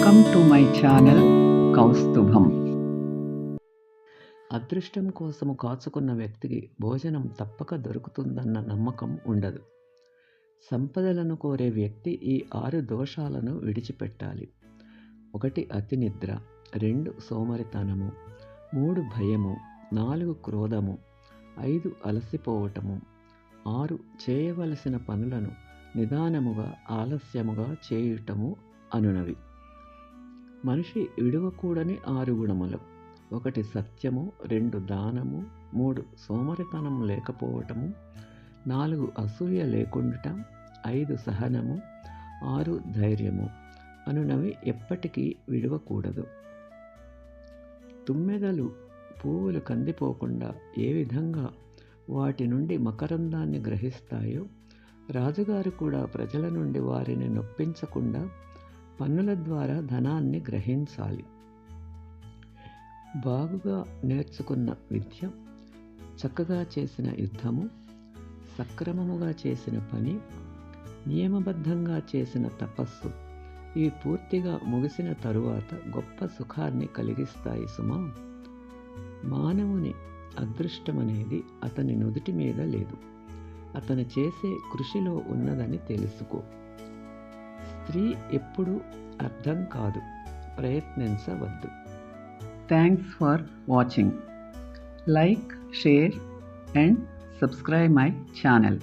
Welcome to my channel కౌస్తుభం అదృష్టం కోసము కాచుకున్న వ్యక్తికి భోజనం తప్పక దొరుకుతుందన్న నమ్మకం ఉండదు. సంపదలను కోరే వ్యక్తి ఈ ఆరు దోషాలను విడిచిపెట్టాలి. ఒకటి అతి నిద్ర. రెండు సోమరితనము. మూడు భయము. నాలుగు క్రోధము. ఐదు అలసిపోవటము. ఆరు చేయవలసిన పనులను నిదానముగా ఆలస్యముగా చేయుటము అనునవి. మనిషి విడవకూడని ఆరు గుణములు. ఒకటి సత్యము రెండు దానము మూడు సోమరితనం లేకపోవటము నాలుగు అసూయ లేకుండుట ఐదు సహనము ఆరు ధైర్యము. అనునవి ఎప్పటికీ విడవకూడదు. తుమ్మెదలు పువ్వులు కందిపోకుండా ఏ విధంగా వాటి నుండి మకరందాన్ని గ్రహిస్తాయో రాజుగారు కూడా ప్రజల నుండి వారిని నొప్పించకుండా పన్నుల ద్వారా ధనాన్ని గ్రహించాలి. బాగుగా నేర్చుకున్న విద్య చక్కగా చేసిన యుద్ధము సక్రమముగా చేసిన పని నియమబద్ధంగా చేసిన తపస్సు ఇవి పూర్తిగా ముగిసిన తరువాత గొప్ప సుఖాన్ని కలిగిస్తాయి సుమా. మానవుని అదృష్టమనేది అతని నుదుటి మీద లేదు. అతను చేసే కృషిలో ఉన్నదని తెలుసుకో. స్త్రీ ఎప్పుడు అర్థం కాదు. ప్రయత్నించవద్దు. Thanks for watching like share and subscribe my channel